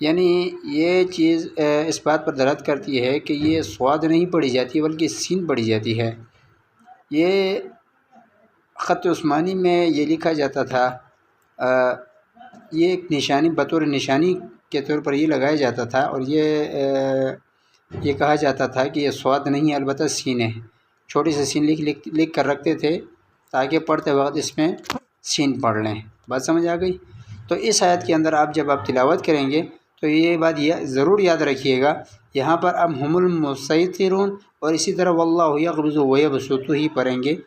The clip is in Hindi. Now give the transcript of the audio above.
यानी ये चीज़ इस बात पर दरद करती है कि ये स्वाद नहीं पड़ी जाती बल्कि सीन पड़ी जाती है। ये ख़त उस्मानी में ये लिखा जाता था आ, ये एक निशानी बतौर निशानी के तौर पर ये लगाया जाता था और ये आ, ये कहा जाता था कि ये स्वाद नहीं है अलबत् सीन है। छोटी सी सीन लिख लिख लिख कर रखते थे ताकि पढ़ते वक्त इसमें सीन पढ़ लें। बात समझ आ गई? तो इस आयत के अंदर आप जब आप तिलावत करेंगे तो ये बात यह ज़रूर याद रखिएगा यहाँ पर अब हमुल मुसैतिरून और इसी तरह वल्लाह यकबज़ु वयबसुतु ही पढ़ेंगे